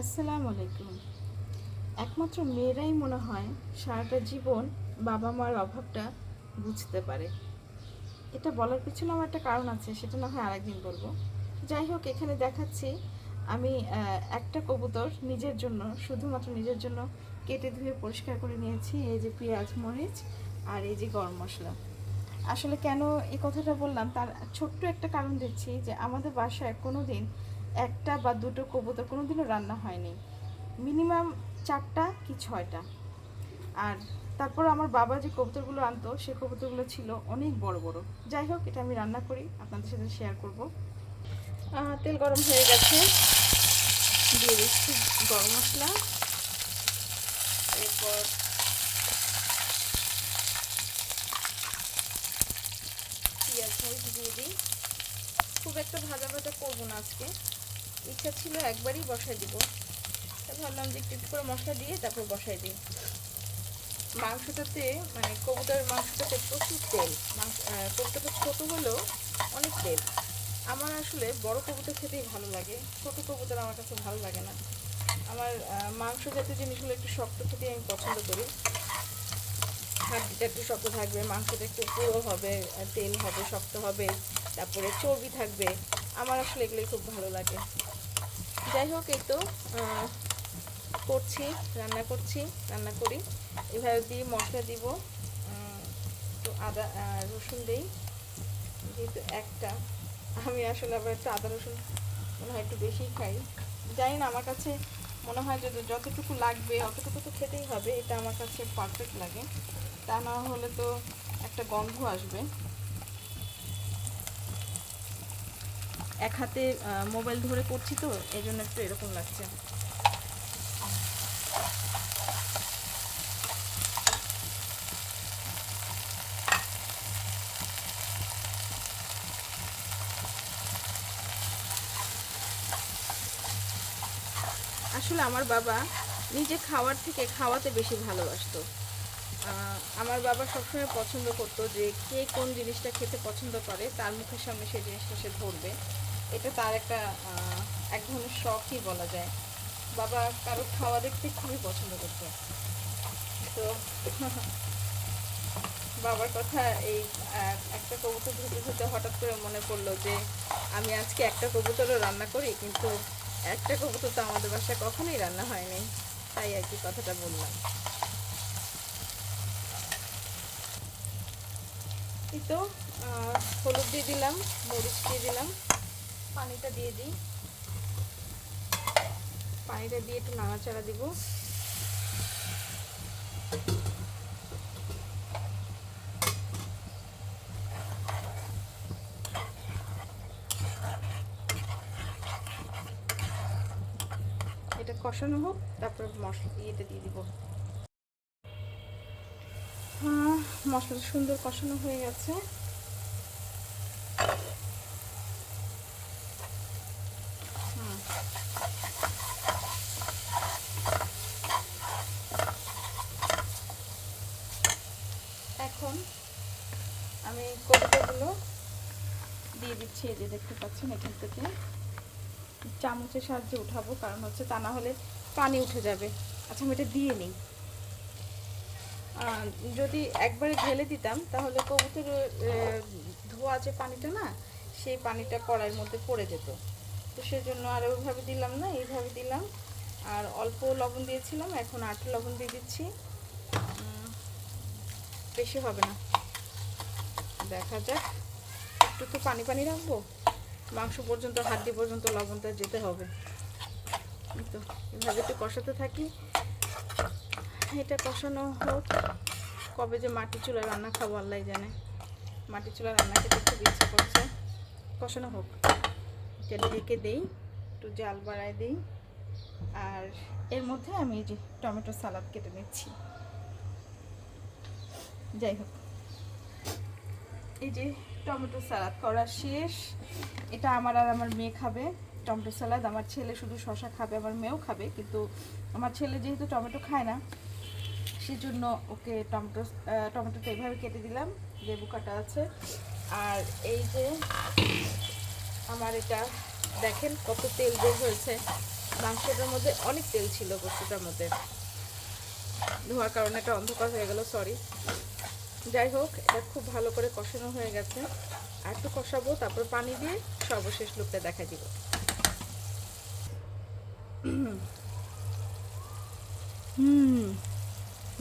আসসালামু আলাইকুম। একমাত্র মেয়েরাই মনে হয় সারাটা জীবন বাবা মার অভাবটা বুঝতে পারে। এটা বলার পিছনে আমার একটা কারণ আছে, সেটা না হয় আরেকদিন বলব। যাই হোক, এখানে দেখাচ্ছি আমি একটা কবুতর নিজের জন্য, শুধুমাত্র নিজের জন্য কেটে ধুয়ে পরিষ্কার করে নিয়েছি, এই যে পেঁয়াজ, মরিচ আর এই যে গরম মশলা। আসলে কেন এই কথাটা বললাম? তার ছোট্ট একটা কারণ দিচ্ছি যে আমাদের বাসায় কোনো দিন একটা বা দুটো কবুতর কোনো দিনও রান্না হয়নি। মিনিমাম চারটা কি ছয়টা। আর তারপর আমার বাবা যে কবুতরগুলো আনতো, সে কবুতরগুলো ছিল অনেক বড় বড়। যাই হোক, এটা আমি রান্না করি, আপনাদের সাথে শেয়ার করব। তেল গরম হয়ে গেছে। দিয়ে দিচ্ছি গরম মশলা। এরপর পেঁয়াজ দিয়ে দিই। খুব একটা ভাজা ভাজা করব না আজকে। ইচ্ছা ছিল একবারই বসাই দিব। ভাবলাম যে একটু করে মশলা দিয়ে তারপর বসাই দিই। মাংসটাতে মানে কবুতরের মাংসটাতে প্রচুর তেল। মাংস কবুতরটা ছোটো হলেও অনেক তেল। আমার আসলে বড় কবুতর খেতেই ভালো লাগে। ছোটো কবুতর আমার কাছে ভালো লাগে না। আমার মাংস জাতীয় জিনিসগুলো একটু শক্ত খেতেই আমি পছন্দ করি। হাড্ডিটা একটু শক্ত থাকবে, মাংসটা একটু পুরো হবে, তেল হবে, শক্ত হবে, তারপরে চর্বি থাকবে। আমার আসলে এগুলোই খুব ভালো লাগে। যাই হোক, এই তো করছি, রান্না করছি, রান্না করি। এভাবে দিয়ে মশলা দিব তো আদা রসুন দিই। যেহেতু একটা, আমি আসলে আবার একটু আদা, রসুন মনে হয় একটু বেশিই খাই। জানি না, আমার কাছে মনে হয় যে যতটুকু লাগবে, অতটুকু তো খেতেই হবে, এটা আমার কাছে পারফেক্ট লাগে। তা না হলে তো একটা গন্ধ আসবে। এক হাতে মোবাইল ধরে করছি তো, এই জন্য একটু এরকম লাগছে। আসলে আমার বাবা নিজে খাওয়ার থেকে খাওয়াতে বেশি ভালোবাসতো। আমার বাবা সবসময় পছন্দ করতো যে কে কোন জিনিসটা খেতে পছন্দ করে, তার মুখের সামনে সেই জিনিসটা সে ধরবে। এটা তার একটা এক ধরনের শখই বলা যায়। বাবা কারও খাওয়া দেখতে খুবই পছন্দ করতো। তো, বাবার কথা এই একটা কবুতর ধুতে ধুতে হঠাৎ করে মনে পড়ল যে আমি আজকে একটা কবুতরও রান্না করি, কিন্তু একটা কবুতর তো আমাদের বাসায় কখনোই রান্না হয়নি। তাই আর কি কথাটা বললাম। এই তো হলুদ দিয়ে দিলাম, মরিচ দিয়ে দিলাম, পানিটা দিয়ে দিই। পানিটা দিয়ে একটু নাড়াচাড়া দিব। এটা কষানো হোক, তারপর মশলা ইয়েটা দিয়ে দিব। মশলাটা সুন্দর কষানো হয়ে গেছে। এখন আমি কবিতাগুলো দিয়ে দিচ্ছি, এই যে দেখতে পাচ্ছেন এখান থেকে। চামচের সাহায্যে উঠাবো, কারণ হচ্ছে তা না হলে পানি উঠে যাবে। আচ্ছা আমি এটা দিয়ে নিই। যদি একবারে ঢেলে দিতাম, তাহলে কবুতর ধোয়া যে পানিটা না, সেই পানিটা কড়াইয়ের মধ্যে পড়ে যেত। তো সেজন্য আর ওইভাবে দিলাম না, এইভাবে দিলাম। আর অল্প লবণ দিয়েছিলাম, এখন আট লবণ দিয়ে দিচ্ছি। বেশি হবে না। দেখা যাক, একটু তো পানি পানি রাখব। মাংস পর্যন্ত, হাড্ডি পর্যন্ত, লবণটা যেতে হবে। তো, এভাবে একটু কষাতে থাকি। এটা কষানো হোক। কবে যে মাটি চুলায় রান্না খাব আল্লাহ জানে। মাটি চুলা রান্না খেতে খুব ইচ্ছে করছে। কষানো হোক। এটা ঢেকে দিই, একটু জাল বাড়ায় দিই। আর এর মধ্যে আমি এই যে টমেটো সালাদ কেটে নিচ্ছি। যাই হোক। এই যে টমেটো সালাদ করা শেষ। এটা আমার আর আমার মেয়ে খাবে। টমেটো সালাদ আমার ছেলে শুধু শশা খাবে, আমার মেয়েও খাবে। কিন্তু আমার ছেলে যেহেতু টমেটো খায় না সেজন্য ওকে টমেটো টমেটোটা এইভাবে কেটে দিলাম, লেবু কাটা আছে। আর এই যে আমার এটা, দেখেন কত তেল বের হয়েছে। মাংসটার মধ্যে অনেক তেল ছিল গোস্তটার মধ্যে। ধোয়ার কারণে একটা অন্ধকার হয়ে গেল সরি যাই হোক, এটা খুব ভালো করে কষানো হয়ে গেছে। আর একটু কষাবো, তারপর পানি দিয়ে সর্বশেষ লুকটা দেখা দিব। হুম।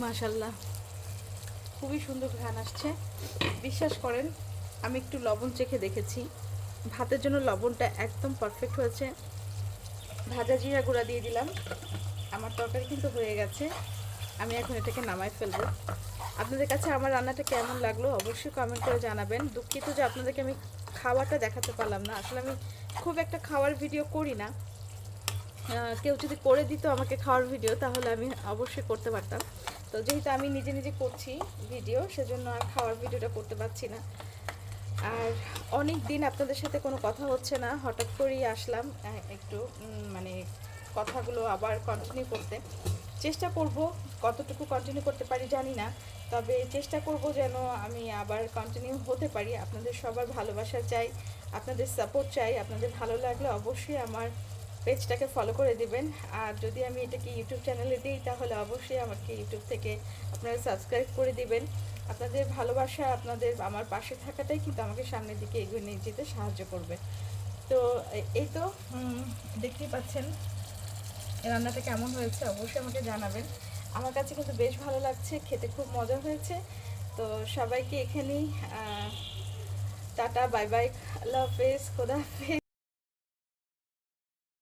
মাশাল্লাহ খুবই সুন্দর ঘ্রাণ আসছে। বিশ্বাস করেন, আমি একটু লবণ চেখে দেখেছি। ভাতের জন্য লবণটা একদম পারফেক্ট হয়েছে। ভাজা জিরা গুঁড়া দিয়ে দিলাম। আমার তরকারি কিন্তু হয়ে গেছে। আমি এখন এটাকে নামাই ফেলব। আপনাদের কাছে আমার রান্নাটা কেমন লাগল অবশ্যই কমেন্ট করে জানাবেন। দুঃখিত যে আপনাদেরকে আমি খাওয়াটা দেখাতে পারলাম না। আসলে আমি খুব একটা খাওয়ার ভিডিও করি না। কেউ যদি করে দিত আমাকে খাওয়ার ভিডিও তাহলে আমি অবশ্যই করতে পারতাম। তো যেহেতু আমি নিজে নিজে করছি ভিডিও, সেজন্য আর খাওয়ার ভিডিওটা করতে পারছি না। আর অনেক দিন আপনাদের সাথে কোনো কথা হচ্ছে না, হঠাৎ করেই আসলাম একটু মানে কথাগুলো আবার কন্টিনিউ করতে। চেষ্টা করব কতটুকু কন্টিনিউ করতে পারি জানি না, তবে চেষ্টা করব যেন আমি আবার কন্টিনিউ হতে পারি। আপনাদের সবার ভালোবাসা চাই, আপনাদের সাপোর্ট চাই, আপনাদের ভালো লাগলে অবশ্যই আমার পেজটাকে ফলো করে দিবেন। আর যদি আমি এটাকে ইউটিউব চ্যানেলে দিই, তাহলে অবশ্যই আমাকে ইউটিউব থেকে আপনারা সাবস্ক্রাইব করে দিবেন। আপনাদের ভালোবাসা আপনাদের, আমার পাশে থাকাটাই কিন্তু আমাকে সামনের দিকে এগিয়ে নিয়ে যেতে সাহায্য করবে। তো এই তো দেখতেই পাচ্ছেন রান্নাটা কেমন হয়েছে, অবশ্যই আমাকে জানাবেন। আমার কাছে কিন্তু বেশ ভালো লাগছে, খেতে খুব মজা হয়েছে। তো সবাইকে এখানেই টাটা, বাই বাই, আল্লাহ হাফেজ, খোদা হাফেজ।